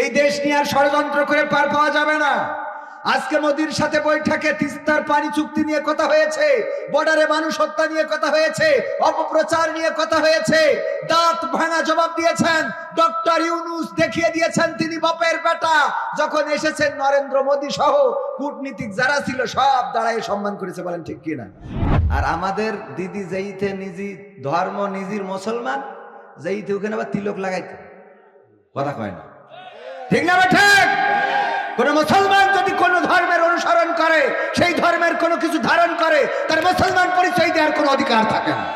এই দেশ নিয়ে আর ষড়যন্ত্র করে পার পাওয়া যাবে না। আজকে মোদির সাথে বৈঠকে তিস্তার পানি চুক্তি নিয়ে কথা হয়েছে, বর্ডারে মানুষ হত্যা নিয়ে কথা হয়েছে, অপপ্রচার নিয়ে কথা হয়েছে। দাঁত ভাঙা জবাব দিয়েছেন, ডক্টর ইউনুস দেখিয়ে দিয়েছেন তিনি বাপের বেটা। যখন এসেছেন নরেন্দ্র মোদী সহ, কূটনীতিক যারা ছিল সব দাঁড়ায় সম্মান করেছে, বলেন ঠিক কিনা? আর আমাদের দিদি যেইতে নিজি ধর্ম, নিজির মুসলমান যেইতে ওখানে আবার তিলক লাগাইতে। কথা কয় না। ঠিক না ঠিক? কোন মুসলমান যদি কোন ধর্মের অনুসরণ করে, সেই ধর্মের কোনো কিছু ধারণ করে, তার মুসলমান পরিচয় দেওয়ার কোনো অধিকার থাকে না।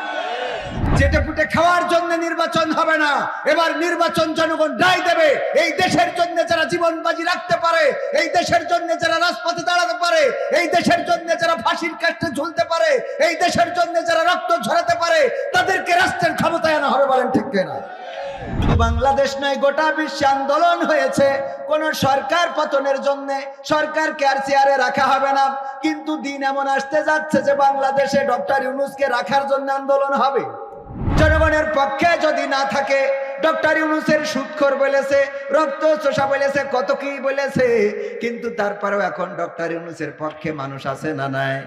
চেটে পুটে খাওয়ার জন্য নির্বাচন হবে না, এবার নির্বাচন জনগণ রায় দেবে। এই দেশের জন্য যারা জীবন বাজি রাখতে পারে, এই দেশের জন্য যারা রাজপথে দাঁড়াতে পারে, এই দেশের জন্য যারা ফাঁসির কাষ্টে ঝুলতে পারে, এই দেশের জন্য যারা রক্ত ঝরাতে পারে, তাদেরকে রাষ্ট্রের ক্ষমতায় আনা হবে বলেন ঠিক না বাংলাদেশ নয়, গোটা বিশ্বে আন্দোলন হয়েছে। কোন সরকার পতনের জন্য সরকারকে আর চেয়ারে রাখা হবে না। কিন্তু দিন এমন আসতে যাচ্ছে যে বাংলাদেশে ডক্টর ইউনুসকে রাখার জন্য আন্দোলন হবে। জনগণের পক্ষে যদি না থাকে, ডক্টর ইউনুসের সুৎখর বলেছে, রক্ত চোষা বলেছে, কত কি বলেছে, কিন্তু তারপরেও এখন ডক্টর ইউনুসের পক্ষে মানুষ আছে না নাই?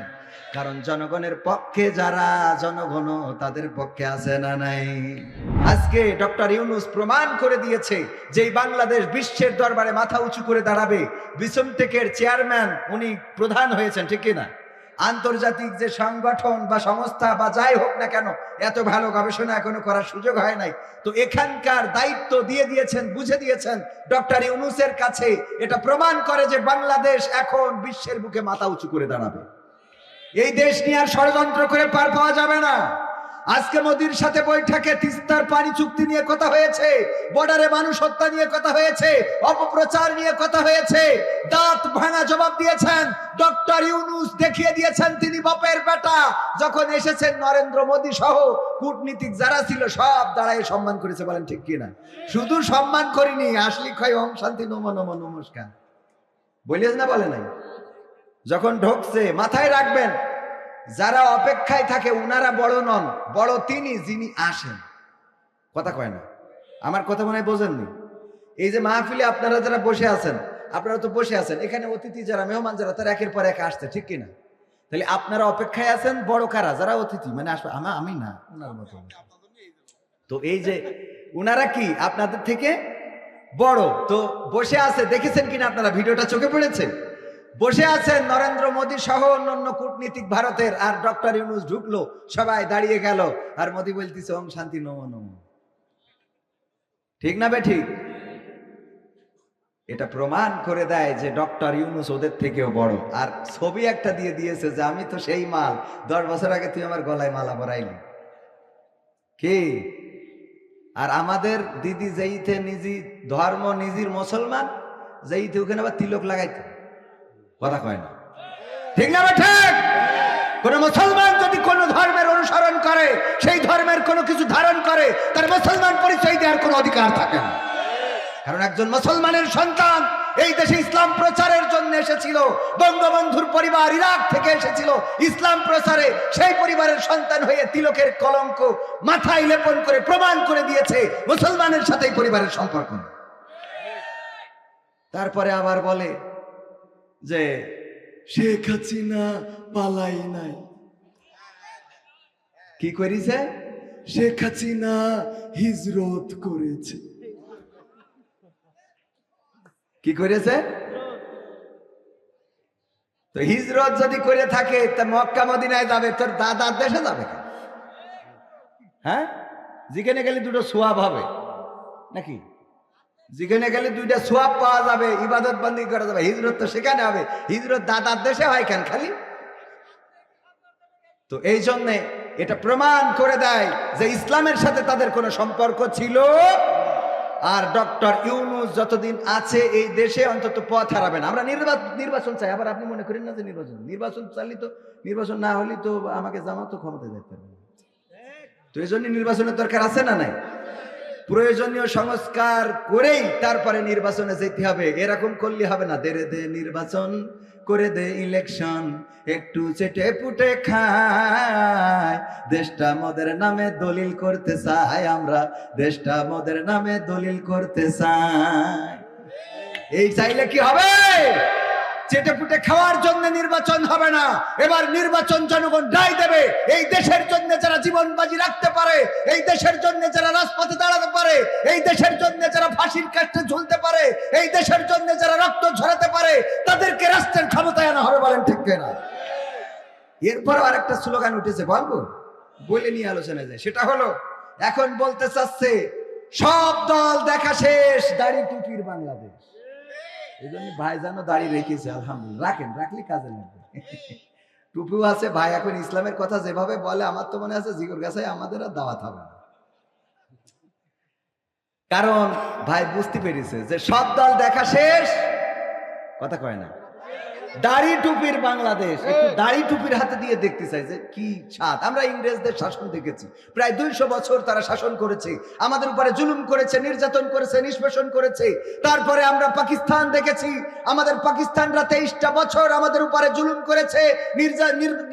কারণ জনগণের পক্ষে যারা জনগণ, তাদের পক্ষে আছে না নাই? আজকে ডক্টর ইউনুস প্রমাণ করে দিয়েছে যে বাংলাদেশ বিশ্বের দরবারে মাথা উঁচু করে দাঁড়াবে। বিসমটেকের চেয়ারম্যান উনি প্রধান হয়েছেন, ঠিক না আন্তর্জাতিক যে সংগঠন বা সংস্থা বা যাই হোক না কেন, এত ভালো গবেষণা এখনও করার সুযোগ হয় নাই। তো এখানকার দায়িত্ব দিয়ে দিয়েছেন, বুঝে দিয়েছেন ডক্টর ইউনুসের কাছে। এটা প্রমাণ করে যে বাংলাদেশ এখন বিশ্বের বুকে মাথা উঁচু করে দাঁড়াবে। এই দেশ নিয়ে আর ষড়যন্ত্র করে পার পাওয়া যাবে না। আজকে মোদির সাথে বৈঠকে তিস্তার পানি চুক্তি নিয়ে কথা হয়েছে, বর্ডারে মানুষ হত্যা নিয়ে কথা হয়েছে, অপপ্রচার নিয়ে কথা হয়েছে, দাঁত ভাঙা জবাব দিয়েছেন। ডক্টর ইউনুস দেখিয়ে দিয়েছেন তিনি বাপের বেটা। যখন এসেছেন নরেন্দ্র মোদী সহ কূটনীতিক যারা ছিল, সব দাঁড়ায় সম্মান করেছে, বলেন ঠিক কিনা? শুধু সম্মান করিনি, আসলি ক্ষয় ওম শান্তি নম নম, নমস্কার। বলিস না, বলে নাই? যখন ঢুকছে, মাথায় রাখবেন যারা অপেক্ষায় থাকে, উনারা বড় নন। বড় তিনি, যিনি আসেন। কথা কয় না। আমার কথা মনে হয় বোঝেননি। এই যে মাহফিলে আপনারা যারা বসে আছেন, আপনারা তো বসে আছেন। এখানে অতিথি যারা, মেহমান যারা, তারা একের পর এক আসছে, ঠিক কিনা? তাহলে আপনারা অপেক্ষায় আছেন, বড় কারা? যারা অতিথি মানে আসবে আমা আমি না। উনার মতো তো এই যে, উনারা কি? আপনাদের থেকে বড়। তো বসে আছে, দেখেছেন কিনা আপনারা? ভিডিওটা চোখে পড়েছে? বসে আছেন নরেন্দ্র মোদী সহ অন্যান্য কূটনীতিক ভারতের, আর ডক্টর ইউনুস ঢুকলো, সবাই দাঁড়িয়ে গেল, আর মোদী বলতেছে, ওম শান্তি, নম নম। ঠিক না বে ঠিক? এটা প্রমাণ করে দেয় যে ডক্টর ইউনুস ওদের থেকেও বড়, আর ছবি একটা দিয়ে দিয়েছে যে, আমি তো সেই মাল, দশ বছর আগে তুই আমার গলায় মালা পরাইলি। কি? আর আমাদের দিদি যেইতে নিজি ধর্ম, নিজির মুসলমান, যেইতে ওখানে আবার তিলক লাগাইতে। কথা কয় না। ঠিক না ঠিক? কোন মুসলমান যদি কোন ধর্মের অনুসরণ করে, সেই ধর্মের কোনো কিছু ধারণ করে, তার মুসলমান পরিচয় দেওয়ার কোনো অধিকার থাকে না। কারণ একজন মুসলমানের সন্তান এই দেশে ইসলাম প্রচারের জন্য এসেছিল, বঙ্গবন্ধুর পরিবার ইরাক থেকে এসেছিল, ইসলাম প্রচারে সেই পরিবারের সন্তান হয়ে তিলকের কলঙ্ক মাথায় লেপন করে প্রমাণ করে দিয়েছে, মুসলমানের সাথে পরিবারের সম্পর্ক তারপরে আবার বলে যে শেখ হাসিনা পালাই নাই। কি করিছে? শেখ হাসিনা হিজরত করেছে। কি করেছে? তো হিজরত যদি করে থাকে, তা মক্কা মদিনায় যাবে, তোর দাদার দেশে যাবে হ্যাঁ? যেখানে গেলে দুটো সোয়াব হবে। নাকি? যেখানে গেলে দুইটা সোয়াব পাওয়া যাবে, ইবাদত বন্দি করা যাবে, হিজরত তো সেখানে হবে। হিজরত দাদার দেশে হয় কেন খালি? তো এই জন্যে এটা প্রমাণ করে দেয় যে ইসলামের সাথে তাদের কোনো সম্পর্ক ছিল। আর ডক্টর ইউনুস যতদিন আছে এই দেশে অন্তত পথ হারাবে না আমরা নির্বাচন নির্বাচন চাই। আবার আপনি মনে করেন না যে নির্বাচন? নির্বাচন চাইলে তো নির্বাচন না হলে তো আমাকে জামাতো ক্ষমতা যেতে পারবে তো এই জন্য নির্বাচনের দরকার আছে না নাই? প্রয়োজনীয় সংস্কার করেই তারপরে নির্বাচনে যেতে হবে। এরকম করলে হবে না। দেরে দে নির্বাচন, করে দে ইলেকশন। একটু চেটে পুটে খায়। দেশটা মদের নামে দলিল করতে চাই আমরা দেশটা মদের নামে দলিল করতে চাই। এই চাইলে কি হবে? চেটে পুটে খাওয়ার জন্য নির্বাচন হবে না। এবার নির্বাচন জনগণ রায় দেবে। এই দেশের জন্য যারা জীবন বাজি রাখতে পারে, এই দেশের জন্য যারা রাজপথে দাঁড়াতে পারে, এই দেশের জন্য যারা ফাঁসির কাষ্টে ঝুলতে পারে, এই দেশের জন্য যারা রক্ত ঝরাতে পারে, তাদেরকে রাষ্ট্রের ক্ষমতায় আনা হবে বলেন ঠিক না এরপর আরেকটা স্লোগান উঠেছে, বলব? বলে নিয়ে আলোচনা যায়। সেটা হলো, এখন বলতে চাচ্ছে, সব দল দেখা শেষ, দাড়ি টুপির বাংলাদেশ। এই জন্য ভাই যেন দাঁড়িয়ে রেখেছে, আলহামদুলিল্লাহ। রাখেন, রাখলে কাজে লাগবে। টুপিও আছে, ভাই এখন ইসলামের কথা যেভাবে বলে, আমার তো মনে আছে জিগর গাছে আমাদের আর দাওয়াত হবে কারণ ভাই বুঝতে পেরেছে যে সব দল দেখা শেষ। কথা কয় না। দাড়ি টুপির বাংলাদেশ। একটু দাড়ি টুপির হাতে দিয়ে দেখতে চাই যে কি স্বাদ আমরা ইংরেজদের শাসন দেখেছি। প্রায় দুইশো বছর তারা শাসন করেছে। আমাদের উপরে জুলুম করেছে নির্যাতন করেছে নিষ্পেষণ করেছে। তারপরে আমরা পাকিস্তান দেখেছি। আমাদের পাকিস্তানরা তেইশটা বছর আমাদের উপরে জুলুম করেছে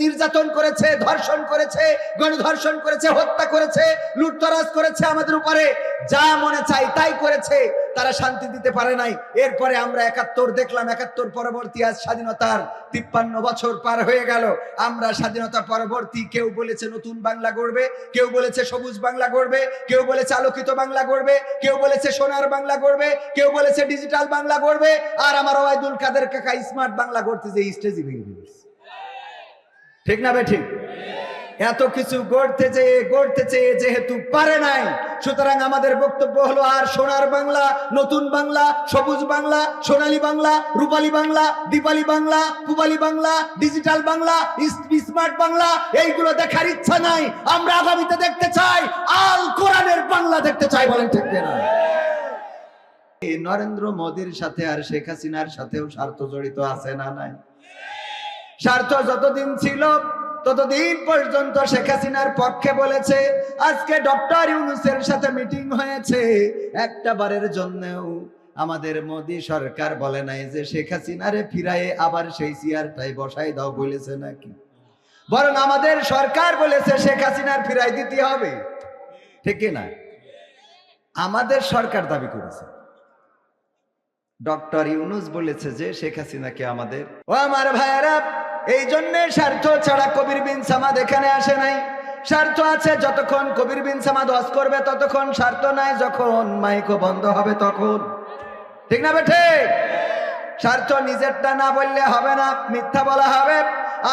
নির্যাতন করেছে ধর্ষণ করেছে গণধর্ষণ করেছে হত্যা করেছে লুটতরাজ করেছে আমাদের উপরে। যা মনে চাই তাই করেছে। তারা শান্তি দিতে পারে নাই। এরপরে আমরা একাত্তর দেখলাম, একাত্তর পরবর্তী আজ স্বাধীনতার তিপ্পান্ন বছর পার হয়ে গেল। আমরা স্বাধীনতা পরবর্তী কেউ বলেছে নতুন বাংলা গড়বে, কেউ বলেছে সবুজ বাংলা গড়বে, কেউ বলেছে আলোকিত বাংলা গড়বে, কেউ বলেছে সোনার বাংলা গড়বে, কেউ বলেছে ডিজিটাল বাংলা গড়বে। আর আমার ওয়াইদুল কাদের কাকা স্মার্ট বাংলা গড়তে যে স্টেজই ভেঙে ঠিক না বে ঠিক? এত কিছু গড়তে চেয়ে গড়তে চেয়ে যেহেতু পারে নাই, সুতরাং আমাদের বক্তব্য হলো আর সোনার বাংলা, নতুন বাংলা, সবুজ বাংলা, সোনালী বাংলা, রূপালী বাংলা, দীপালি বাংলা পুবালি বাংলা, ডিজিটাল বাংলা স্মার্ট বাংলা, এইগুলো দেখার ইচ্ছা নাই। আমরা আগামীতে দেখতে চাই, আল কোরআনের বাংলা দেখতে চাই, বলেন ঠিক নরেন্দ্র মোদীর সাথে আর শেখ হাসিনার সাথেও স্বার্থ জড়িত আছে না নাই? স্বার্থ যতদিন ছিল ততদিন পর্যন্ত শেখ হাসিনার পক্ষে বলেছে, আজকে ডক্টর ইউনুসের সাথে মিটিং হয়েছে। একটা বারের জন্যও আমাদের মোদি সরকার বলে নাই যে শেখ হাসিনারে ফিরায়ে আবার সেই চেয়ারটাই বসাই দাও বলেছে নাকি? বরং আমাদের সরকার বলেছে, শেখ হাসিনার ফিরাই দিতে হবে। ঠিক না আমাদের সরকার দাবি করেছে। ডক্টর ইউনুস বলেছে যে শেখ হাসিনাকে আমাদের ও আমার ভাইয়েরা এই জন্য স্বার্থ ছাড়া কবির বিন সামাদ এখানে আসে নাই। স্বার্থ আছে যতক্ষণ কবির বিন সামাদ হজ করবে, ততক্ষণ স্বার্থ নাই, যখন মাইকো বন্ধ হবে তখন। ঠিক না বেঠে? স্বার্থ নিজেরটা না বললে হবে না, মিথ্যা বলা হবে।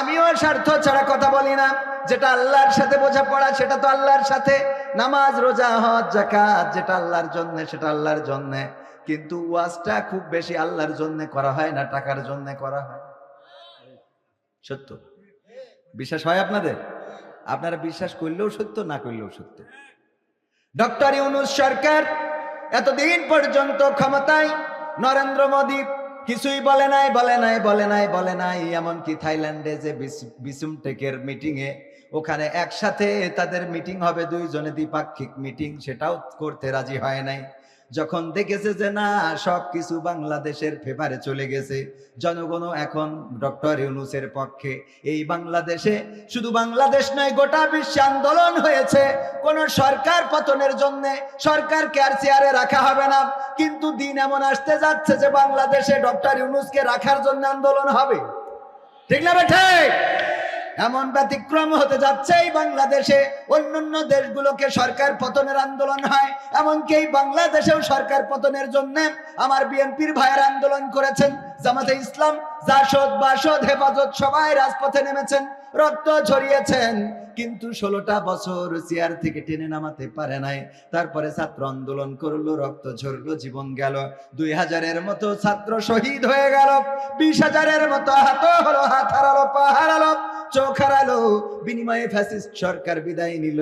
আমিও স্বার্থ ছাড়া কথা বলি না। যেটা আল্লাহর সাথে বোঝাপড়া, সেটা তো আল্লাহর সাথে। নামাজ, রোজা, হজ জাকাত যেটা আল্লাহর জন্য, সেটা আল্লাহর জন্য। কিন্তু ওয়াজটা খুব বেশি আল্লাহর জন্য করা হয় না, টাকার জন্য করা হয়। সত্য? বিশ্বাস হয় আপনাদের? আপনারা বিশ্বাস করলেও সত্য, না করলেও সত্য? ডক্টর ইউনুস সরকার এতদিন পর্যন্ত ক্ষমতায় নরেন্দ্র মোদী কিছুই বলে নাই বলে নাই বলে নাই বলে নাই, এমনকি থাইল্যান্ডে যে বিস- বিসুম টেকের মিটিং এ ওখানে একসাথে তাদের মিটিং হবে, দুইজনে দ্বিপাক্ষিক মিটিং, সেটাও করতে রাজি হয় নাই। যখন দেখেছে যে না, সবকিছু বাংলাদেশের ফেভারে চলে গেছে, জনগণও এখন ডক্টর ইউনুসের পক্ষে। এই বাংলাদেশে শুধু বাংলাদেশ নয়, গোটা বিশ্বে আন্দোলন হয়েছে। কোন সরকার পতনের জন্য সরকারকে আর চেয়ারে রাখা হবে না। কিন্তু দিন এমন আসতে যাচ্ছে যে বাংলাদেশে ডক্টর ইউনুসকে রাখার জন্য আন্দোলন হবে। ঠিক না বেঠে এমন ব্যতিক্রম হতে যাচ্ছে এই বাংলাদেশে। অন্যান্য দেশগুলোকে সরকার পতনের আন্দোলন হয়। এমনকি এই বাংলাদেশেও সরকার পতনের জন্য আমার বিএনপির ভাইয়ের আন্দোলন করেছেন। জামাতে ইসলাম, জাসদ, বাসদ, হেফাজত সবাই রাজপথে নেমেছেন, রক্ত ঝরিয়েছেন। কিন্তু ষোলোটা বছর চেয়ার থেকে টেনে নামাতে পারে নাই। তারপরে ছাত্র আন্দোলন করল, রক্ত ঝরলো, জীবন গেল। দুই হাজারের মতো ছাত্র শহীদ হয়ে গেল। বিশ হাজারের মতো হাত হলো, হাত হারালো, পা হারালো। চোখ হারালো বিনিময়ে ফ্যাসিস্ট সরকার বিদায় নিল।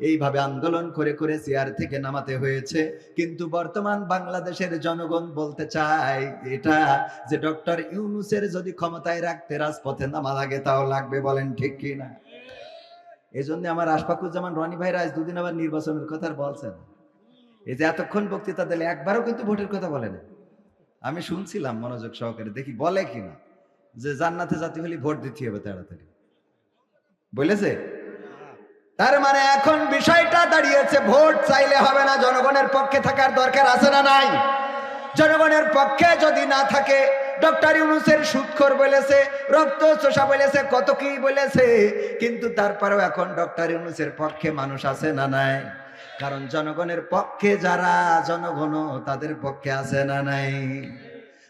এইভাবে আন্দোলন করে করে চেয়ার থেকে নামাতে হয়েছে। কিন্তু বর্তমান বাংলাদেশের জনগণ বলতে চায় এটা যে, ডক্টর ইউনুসের যদি ক্ষমতায় রাখতে রাজপথে নামা লাগে, তাও লাগবে বলেন ঠিক কি না? এই জন্য আমার আশফাকুজ্জামান রনি ভাই রাজ দুদিন আবার নির্বাচনের কথা বলছেন। এই যে, এতক্ষণ বক্তৃতা দিলে একবারও কিন্তু ভোটের কথা বলে না। আমি শুনছিলাম মনোযোগ সহকারে, দেখি বলে কিনা যে, জান্নাতে জাতি হলে ভোট দিতে হবে তাড়াতাড়ি। বলেছে তার মানে এখন বিষয়টা দাঁড়িয়েছে, ভোট চাইলে হবে না, জনগণের পক্ষে থাকার দরকার আছে না নাই? জনগণের পক্ষে যদি না থাকে, ডক্টর ইউনুসের সুৎখর বলেছে, রক্ত চোষা বলেছে, কত কি বলেছে, কিন্তু তারপরেও এখন ডক্টর ইউনুসের পক্ষে মানুষ আছে না নাই? কারণ জনগণের পক্ষে যারা জনগণ তাদের পক্ষে আছে না নাই?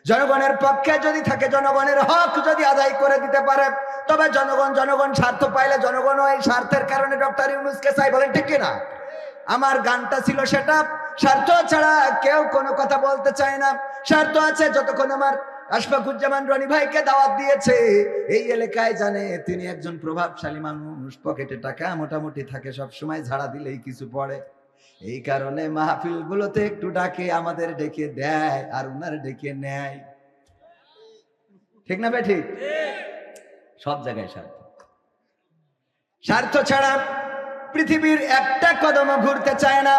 জনগণের পক্ষে যদি থাকে, জনগণের হক যদি আদায় করে দিতে পারে, তবে জনগণ জনগণ স্বার্থ পাইলে জনগণ এই স্বার্থের কারণে ডক্টর ইউনুসকে চাই বলেন, ঠিক কিনা? আমার গানটা ছিল সেটা, স্বার্থ ছাড়া কেউ কোনো কথা বলতে চায় না। স্বার্থ আছে যতক্ষণ আমার আশফাকুজ্জামান রনি ভাইকে দাওয়াত দিয়েছে। এই এলাকায় জানে তিনি একজন প্রভাবশালী মানুষ, পকেটে টাকা মোটামুটি থাকে সব সময় ঝাড়া দিলেই কিছু পড়ে। এই কারণে মাহফিল গুলোতে একটু ডাকে, আমাদের ডেকে দেয় আর উনার ডেকে নেয়। ঠিক না ভাই, ঠিক? সব জায়গায় স্বার্থ। স্বার্থ ছাড়া পৃথিবীর একটা কদমও ঘুরতে চায় না।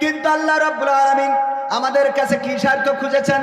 কিন্তু আল্লাহ রব্বুল আলামিন আমাদের কাছে কি স্বার্থ খুঁজেছেন?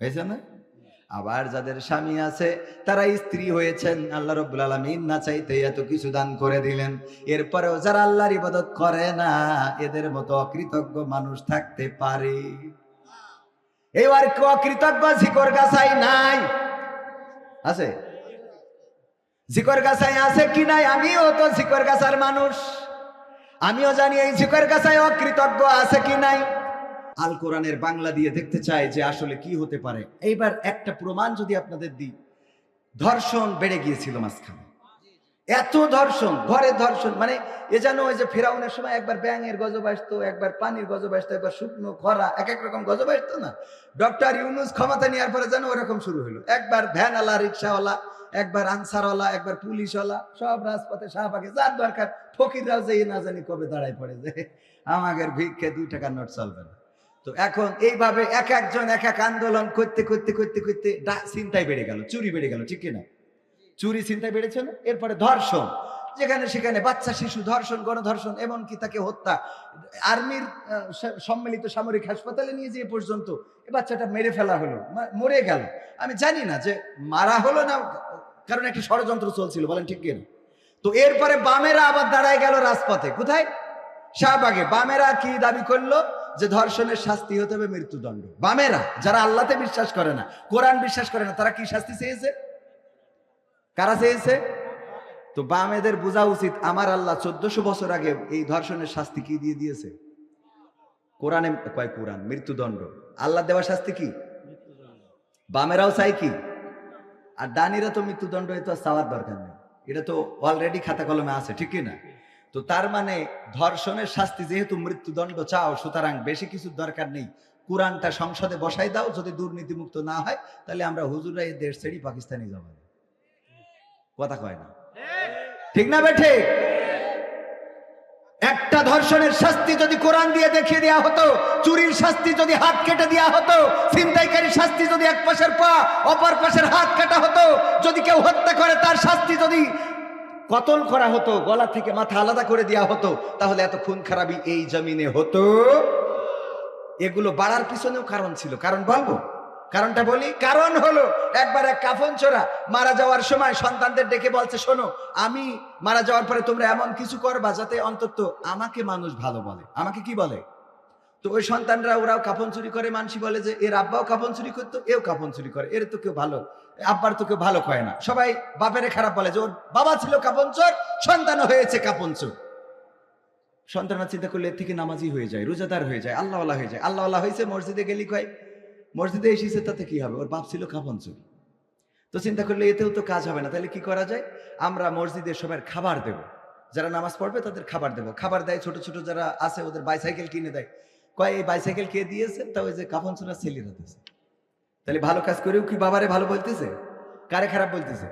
হয়েছে না? আবার যাদের স্বামী আছে, তারা স্ত্রী হয়েছেন। আল্লাহ রব্বুল আলমিন না চাইতে এত কিছু দান করে দিলেন। এরপরেও যারা আল্লাহর ইবাদত করে না, এদের মতো অকৃতজ্ঞ মানুষ থাকতে পারে। এবার অকৃতজ্ঞ ঝিকর গাছাই নাই? আছে? জিকর গাছাই আছে কি নাই? আমিও তো জিকর গাছার মানুষ। আমিও জানি এই জিকর গাছায় অকৃতজ্ঞ আছে কি নাই। আল কোরআনের বাংলা দিয়ে দেখতে চায় যে আসলে কি হতে পারে। এইবার একটা প্রমাণ যদি আপনাদের দিই, ধর্ষণ বেড়ে গিয়েছিল মাঝখানে। এত ধর্ষণ ঘরে ধর্ষণ মানে এ যেন ওই যে ফেরাউনের সময় একবার ব্যাঙের গজব আসতো, একবার পানির গজব আসতো, একবার শুকনো, খরা, এক এক রকম গজব আসতো না? ডক্টর ইউনুস ক্ষমতা নেওয়ার পরে যেন ওরকম শুরু হলো একবার ভ্যানওয়ালা, রিক্সাওয়ালা, একবার আনসারওয়ালা, একবার পুলিশওয়ালা, সব রাজপথে শাহবাগে, যার দরকার, ফকিররাও যে না জানি কবে দাঁড়ায় পড়ে যে আমাদের ভিক্ষে দুই টাকার নোট চলবে না তো এখন এইভাবে এক একজন এক এক আন্দোলন করতে করতে করতে করতে চিন্তায় বেড়ে গেল, চুরি বেড়ে গেল, ঠিক কিনা? চুরি চিন্তায় বেড়েছে না? এরপরে ধর্ষণ, যেখানে সেখানে বাচ্চা, শিশু ধর্ষণ, গণধর্ষণ, এমনকি তাকে হত্যা, আর্মির সম্মিলিত সামরিক হাসপাতালে নিয়ে যেয়ে পর্যন্ত এ বাচ্চাটা মেরে ফেলা হলো মরে গেল। আমি জানি না যে মারা হলো না, কারণ একটি ষড়যন্ত্র চলছিল, বলেন ঠিক কিনা? তো এরপরে বামেরা আবার দাঁড়ায় গেল রাজপথে, কোথায়? শাহবাগে। বামেরা কি দাবি করল? যে ধর্ষণের শাস্তি হতে হবে মৃত্যুদণ্ড। বামেরা, যারা আল্লাহতে বিশ্বাস করে না, কোরআন বিশ্বাস করে না, তারা কি শাস্তি চেয়েছে? কারা চেয়েছে? তো বামেদের বোঝা উচিত, আমার আল্লাহ চোদ্দশো বছর আগে এই ধর্ষণের শাস্তি কি দিয়ে দিয়েছে? কোরআনে, কয় কোরআন? মৃত্যুদণ্ড। আল্লাহ দেওয়া শাস্তি কি? বামেরাও চাই কি? আর ডানিরা তো মৃত্যুদণ্ড, এ তো আর চাওয়ার দরকার নেই। এটা তো অলরেডি খাতা কলমে আছে, ঠিক না? তো তার মানে ধর্ষণের শাস্তি যেহেতু মৃত্যুদণ্ড চাও, সুতরাং বেশি কিছু দরকার নেই। কোরআনটা সংসদে বসাই দাও, যদি দুর্নীতিমুক্ত না হয়, তাহলে আমরা হুজুরা এই দেশ ছেড়ে পাকিস্তানে যাব। কথা কয় না? ঠিক না বেঠে একটা ধর্ষণের শাস্তি যদি কোরআন দিয়ে দেখিয়ে দেওয়া হতো, চুরির শাস্তি যদি হাত কেটে দেওয়া হতো ছিনতাইকারী শাস্তি যদি এক পাশের পা, অপর পাশের হাত কাটা হতো, যদি কেউ হত্যা করে, তার শাস্তি যদি কতল করা হতো, গলা থেকে মাথা আলাদা করে দেওয়া হতো, তাহলে এত খুন খারাপি এই জমিনে হতো? এগুলো বাড়ার পিছনেও কারণ ছিল। কারণ বলব? কারণটা বলি? কারণ হলো, একবার এক কাফন চোরা, মারা যাওয়ার সময় সন্তানদের ডেকে বলছে, শোনো, আমি মারা যাওয়ার পরে তোমরা এমন কিছু করবা যাতে অন্তত আমাকে মানুষ ভালো বলে। আমাকে কি বলে? তো ওই সন্তানরা ওরাও কাফন চুরি করে, মানসি বলে যে, এর আব্বাও কাফন চুরি করতো, এও কাফন চুরি করে, এর তো কেউ ভালো আব্বার তো কেউ ভালো কয় না। সবাই বাপেরে খারাপ বলে যে, ওর বাবা ছিল কাপন চোর সন্তানও হয়েছে কাপন চোর সন্তানরা চিন্তা করলে থেকে নামাজি হয়ে যায়, রোজাদার হয়ে যায় আল্লাহ আল্লাহ হয়ে যায়। আল্লাহ আল্লাহ হয়েছে, মসজিদে গেলি কয়, মসজিদে এসেছে, তাতে কি হবে? ওর বাপ ছিল কাপন চোর তো চিন্তা করলে এতেও তো কাজ হবে না। তাহলে কি করা যায়? আমরা মসজিদে সবার খাবার দেব। যারা নামাজ পড়বে, তাদের খাবার দেব। খাবার দেয় ছোট ছোট যারা আছে, ওদের বাইসাইকেল কিনে দেয়। কয়, এই বাইসাইকেল কে দিয়েছে তা ওই যে কাফন চোরা ছেলেরা দিয়েছে তাহলে ভালো কাজ করেও কি বাবারে ভালো বলতেছে? কারে খারাপ বলতেছে?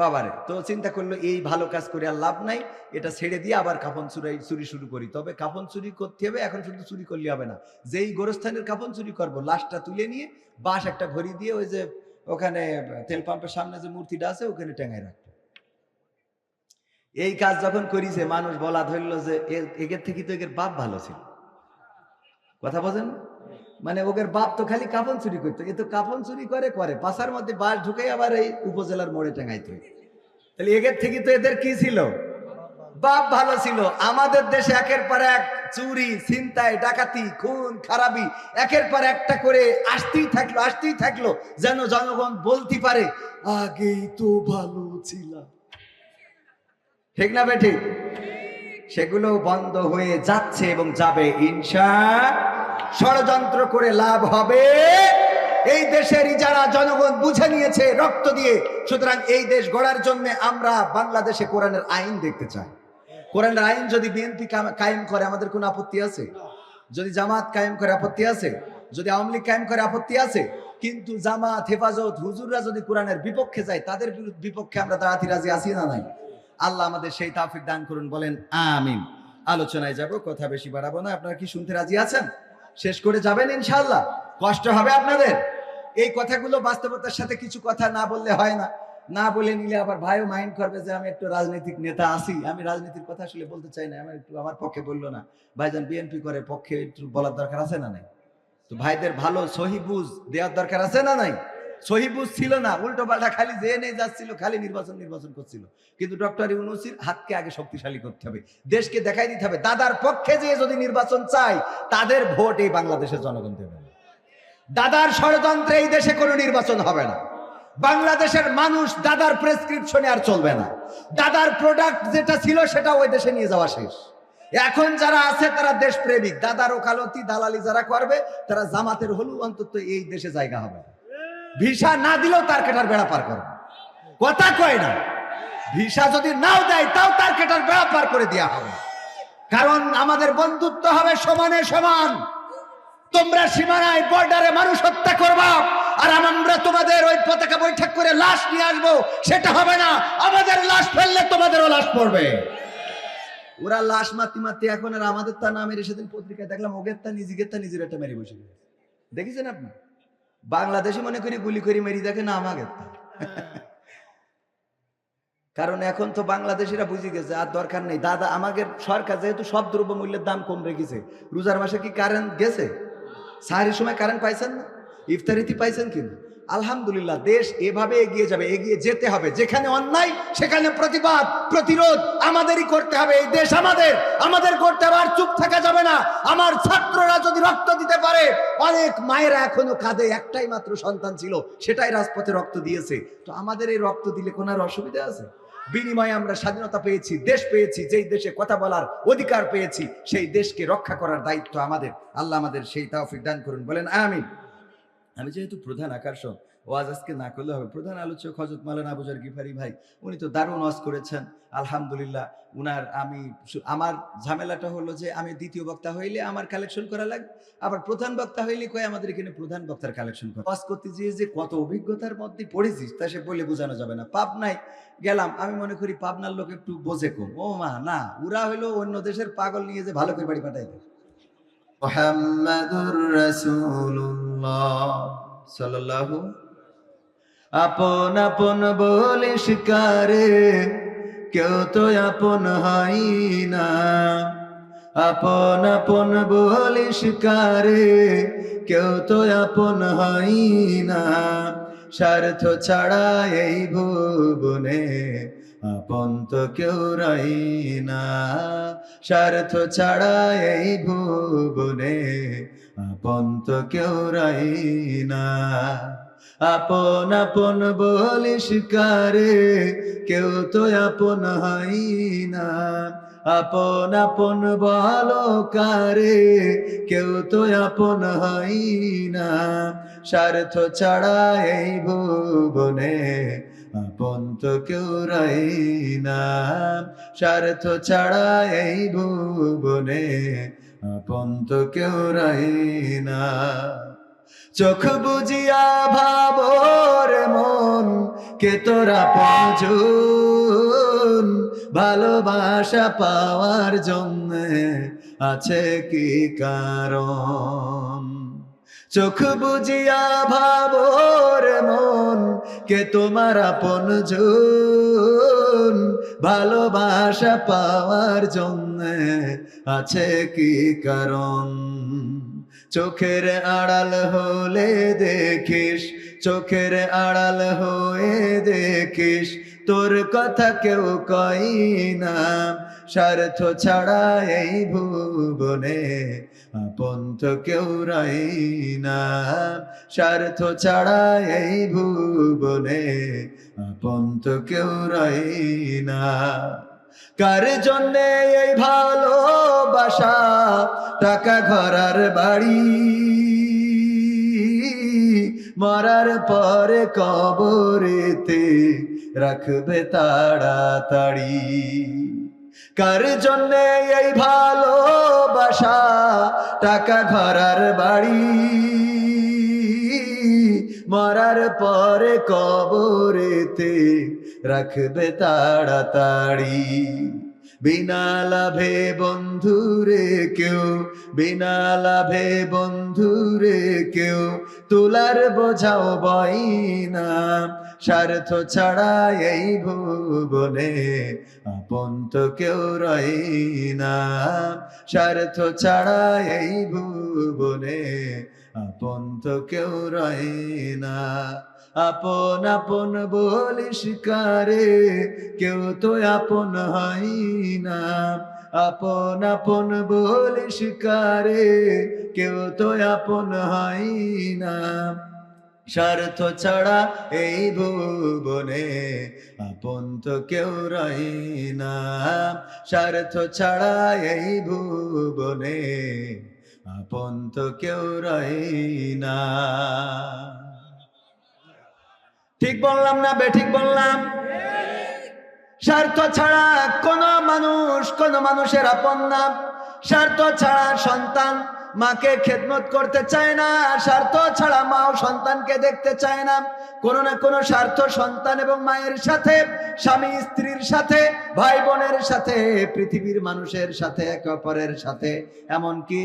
বাবারে। তো চিন্তা করল, এই ভালো কাজ করে আর লাভ নাই, এটা ছেড়ে দিয়ে আবার কাফন চুরাই চুরি শুরু করি। তবে কাফন চুরি করতে হবে, এখন শুধু চুরি করলে হবে না। যেই গোরস্থানের কাফন চুরি করব, লাশটা তুলে নিয়ে বাঁশ একটা ঘড়ি দিয়ে ওই যে ওখানে তেল পাম্পের সামনে যে মূর্তিটা আছে, ওখানে টেঙায় রাখতো এই কাজ যখন করিছে, মানুষ বলা ধরল যে এগের থেকে তো এগের বাপ ভালো ছিল। কথা বোঝেন? মানে ওদের বাপ তো খালি কাফন চুরি করতো। এ তো কাফন চুরি করে করে। পাশার মধ্যে বাস ঢুকে আবার এই উপজেলার মোড়ে টেঙাইতো তাহলে এগের থেকে তো এদের কি ছিল? বাপ ভালো ছিল। আমাদের দেশে একের পর এক চুরি, ছিনতাই, ডাকাতি, খুন, খারাপি, একের পর একটা করে আসতেই থাকল আসতেই থাকল যেন জনগণ বলতে পারে, আগেই তো ভালো ছিলাম। ঠিক না বেঠি? সেগুলো বন্ধ হয়ে যাচ্ছে এবং যাবে ইনশা ষড়যন্ত্র করে লাভ হবে। এই দেশের যারা জনগণ বুঝে নিয়েছে রক্ত দিয়ে, সুতরাং এই দেশ গড়ার জন্য আমরা বাংলাদেশে কোরআনের আইন দেখতে চাই। কোরআনের আইন যদি বিএনপি কায়েম করে, আমাদের কোনো আপত্তি আছে? যদি জামাত কায়েম করে আপত্তি আছে? যদি আওয়ামী লীগ কায়েম করে আপত্তি আছে? কিন্তু জামাত, হেফাজত, হুজুররা যদি কোরআনের বিপক্ষে যায়, তাদের বিপক্ষে আমরা দাঁড়াতে রাজি আছি না নাই? আল্লাহ আমাদের সেই তাফিক দান করুন, বলেন, আমিন। আলোচনায় যাব, কথা বেশি বাড়াবো না। আপনারা কি শুনতে রাজি আছেন? শেষ করে যাবেন ইনশাল্লাহ কষ্ট হবে আপনাদের। এই কথাগুলো বাস্তবতার সাথে কিছু কথা না বললে হয় না। না বলে নিলে আবার ভাইও মাইন্ড করবে যে আমি একটু রাজনৈতিক নেতা আসি আমি রাজনীতির কথা আসলে বলতে চাই না। আমার একটু আমার পক্ষে বলল না। ভাইজান বিএনপি করে পক্ষে একটু বলার দরকার আছে না নাই? তো ভাইদের ভালো সহি বুঝ দেওয়ার দরকার আছে না নাই? সহি বুঝ ছিল না, উল্টো পাল্টা খালি যে নেই যাচ্ছিল, খালি নির্বাচন নির্বাচন করছিল। কিন্তু ডক্টর ইউনুসির হাতকে আগে শক্তিশালী করতে হবে। দেশকে দেখাই দিতে হবে, দাদার পক্ষে যে যদি নির্বাচন চাই তাদের ভোট এই বাংলাদেশের জনগণ দেবে দাদার ষড়যন্ত্রে এই দেশে কোনো নির্বাচন হবে না। বাংলাদেশের মানুষ দাদার প্রেসক্রিপশনে আর চলবে না। দাদার প্রোডাক্ট যেটা ছিল, সেটা ওই দেশে নিয়ে যাওয়া শেষ। এখন যারা আছে, তারা দেশপ্রেমিক। দাদার ওকালতি, দালালি যারা করবে, তারা জামাতের হলু অন্তত এই দেশে জায়গা হবে। ভিসা না দিলেও তার কেটার বেড়া পার করবে কথা কয় না। ভিসা যদি নাও দেয়, তাও তার কেটার বেড়া পার করে দেওয়া হবে। কারণ আমাদের বন্ধুত্ব হবে সমানে সমান। তোমরা সীমানায়, বর্ডারে মানুষ হত্যা করবা, আর আমরা তোমাদের ওই পতাকা বৈঠক করে লাশ নিয়ে আসব, সেটা হবে না। আমাদের লাশ ফেললে তোমাদেরও লাশ পড়বে। ওরা লাশ মাতি মাতি এখন আর আমাদের তা নামের সেদিন পত্রিকায় দেখলাম ওগের তা নিজেদের তা নিজের একটা মেরে বসে। দেখেছেন আপনি? বাংলাদেশে মনে করি গুলি করি মেরি দেখে না আমাকে কারণ এখন তো বাংলাদেশিরা বুঝে গেছে, আর দরকার নেই। দাদা, আমাকে সরকার যেহেতু সব দ্রব্যমূল্যের দাম কম রেখেছে, রোজার মাসে কি কারেন্ট গেছে? সাহারির সময় কারেন্ট পাইছেন না? ইফতারিতে পাইছেন কিন্তু আলহামদুলিল্লাহ, দেশ এভাবে এগিয়ে যাবে, এগিয়ে যেতে হবে। যেখানে অন্যায়, সেখানে প্রতিবাদ, প্রতিরোধ আমাদেরই করতে হবে। এই দেশ আমাদের আমাদের করতে হবে। আর চুপ থাকা যাবে না। আমার ছাত্ররা যদি রক্ত দিতে পারে, অনেক মায়েরা এখনও কাঁদে। একটাই মাত্র সন্তান ছিল, সেটাই রাজপথে রক্ত দিয়েছে। তো আমাদের এই রক্ত দিলে কোনো অসুবিধা আছে? বিনিময়ে আমরা স্বাধীনতা পেয়েছি, দেশ পেয়েছি, যেই দেশে কথা বলার অধিকার পেয়েছি, সেই দেশকে রক্ষা করার দায়িত্ব আমাদের। আল্লাহ আমাদের সেই তাওফিক দান করুন। বলেন, আমিন। আমি যেহেতু প্রধান আকর্ষণ ওয়াজ আজকে না করলে হবে। প্রধান আলোচক হজরত মালানা আবুজার গিফারি ভাই, উনি তো দারুণ ওয়াজ করেছেন, আলহামদুলিল্লাহ। উনার আমি আমার ঝামেলাটা হলো যে আমি দ্বিতীয় বক্তা হইলে আমার কালেকশন করা লাগবে, আবার প্রধান বক্তা হইলে কয় আমাদের এখানে প্রধান বক্তার কালেকশন করা। ওয়াজ করতে যেয়ে যে কত অভিজ্ঞতার মধ্যে পড়েছিস, তা সে বলে বোঝানো যাবে না। পাবনায় গেলাম, আমি মনে করি পাবনার লোক একটু বোঝে কম। ও মা, না, ওরা হলো অন্য দেশের পাগল নিয়ে যে ভালো করে বাড়ি পাঠাই দেয়। মোহাম্মদুর রাসূলুল্লাহ। সাল্লাল্লাহু আপন আপন বলে শিকারে কেউ তো আপন হয় না আপন আপন বলে শিকারে কেউ তো আপন হয় না স্বার্থ ছাড়া এই ভুবনে আপন তো কেউ রাই না স্বার্থ ছাড়া এই ভুবনে আপন তো কেউ রাই না। আপন আপন বলে শিকারে কেউ তো আপন হয় না। আপন আপন বলো কারে, কেউ তো আপন হয় না। স্বার্থ ছাড়া এই ভুবনে আপন তো কেউ রাই না। স্বার্থ ছাড়া এই ভুবনে আপন তো কেউ রাই না। চোখ বুঝিয়া ভাবর মন, কে তোরা পঞ্জন ভালোবাসা পাওয়ার জন্য আছে কি কারণ? চোখ বুঝিয়া ভাবর মন, কে তোমার আপন জন? ভালোবাসা পাওয়ার জন্য আছে কি কারণ? চোখের আড়াল হলে দেখিস, চোখের আড়াল হয়ে দেখিস তোর কথা কেউ কই না। স্বার্থ ছাড়া এই ভুবনে আপন তো কেউ রাই না। স্বার্থ ছাড়া এই ভুবনে আপন তো কেউ রাই না। কার জন্যে এই ভালোবাসা? টাকা ঘরার বাড়ি। মরার পরে কবরেতে রাখবে তাড়াতাড়ি। কার জন্যে এই ভালোবাসা? টাকা ঘরার বাড়ি। মরার পরে কবরেতে রাখবে তাড়াতাড়ি। বিনা লাভে বন্ধুরে কেউ, বিনা লাভে বন্ধুরে কেউ, তুলার বোঝাও বই না স্বার্থ ছাড়া এই ভুবনে আপন তো কেউ রই না। স্বার্থ ছাড়া এই ভুবনে আপন তো কেউ রই না। আপন আপন বলিস কারে, কেউ তো আপন হয় না। আপন আপন বলিস কারে, কেউ তো আপন হয় না। স্বার্থ ছাড়া এই ভুবনে আপন তো কেউ রই না। স্বার্থ ছাড়া এই ভুবনে আপন তো কেউ রই না। ঠিক বললাম না বেঠিক বললাম? স্বার্থ ছাড়া কোন মানুষ, কোন মানুষের আপন না। স্বার্থ ছাড়া সন্তান মাকে খেদমত করতে চায় না, স্বার্থ ছাড়া মাও সন্তানকে দেখতে চায় না। কোনো না কোনো স্বার্থ সন্তান এবং মায়ের সাথে, স্বামী স্ত্রীর সাথে, ভাই বোনের সাথে, পৃথিবীর মানুষের সাথে, একে অপরের সাথে। এমনকি